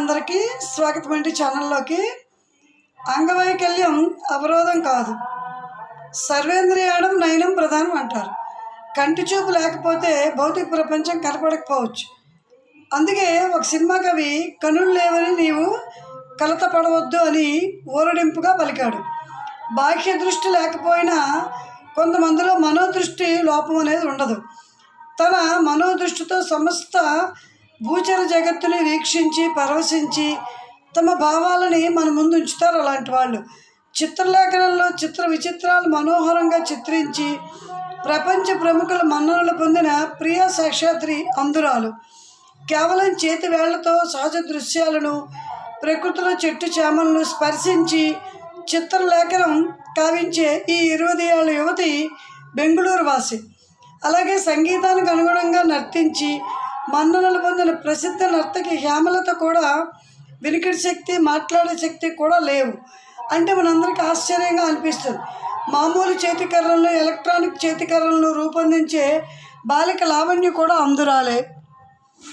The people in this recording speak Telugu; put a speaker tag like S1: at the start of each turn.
S1: అందరికీ స్వాగతం అండి ఛానల్లోకి. అంగవైకల్యం అవరోధం కాదు. సర్వేంద్రియాడం నయనం ప్రధానం అంటారు. కంటి చూపు లేకపోతే భౌతిక ప్రపంచం కనపడకపోవచ్చు. అందుకే ఒక సినిమా కవి కనులు లేవని నీవు కలత పడవద్దు అని ఊరడింపుగా పలికాడు. బాహ్య దృష్టి లేకపోయినా కొంతమందిలో మనోదృష్టి లోపం అనేది ఉండదు. తన మనోదృష్టితో సమస్త భూచర జగత్తుని వీక్షించి పరవశించి తమ భావాలని మన ముందు ఉంచుతారు అలాంటి వాళ్ళు. చిత్రలేఖనంలో చిత్ర విచిత్రాలు మనోహరంగా చిత్రించి ప్రపంచ ప్రముఖుల మన్ననలు పొందిన ప్రియ సాక్షాత్రి అందురాలు కేవలం చేతి వేళ్ళతో సహజ దృశ్యాలను ప్రకృతిలో చెట్టు చేమలను స్పర్శించి చిత్రలేఖనం కావించే ఈ ఇరవై ఏళ్ళ యువతి బెంగుళూరు వాసి. అలాగే సంగీతానికి అనుగుణంగా నర్తించి మన్ననలు పొందిన ప్రసిద్ధ నర్తకి హేమలత కూడా వినికిడి శక్తి మాట్లాడే శక్తి కూడా లేవు. అంటే మనందరికీ ఆశ్చర్యంగా అనిపిస్తుంది. మామూలు చేతికర్రలను ఎలక్ట్రానిక్ చేతికర్రలను రూపొందించే బాలిక లావణ్య కూడా అందురాలే.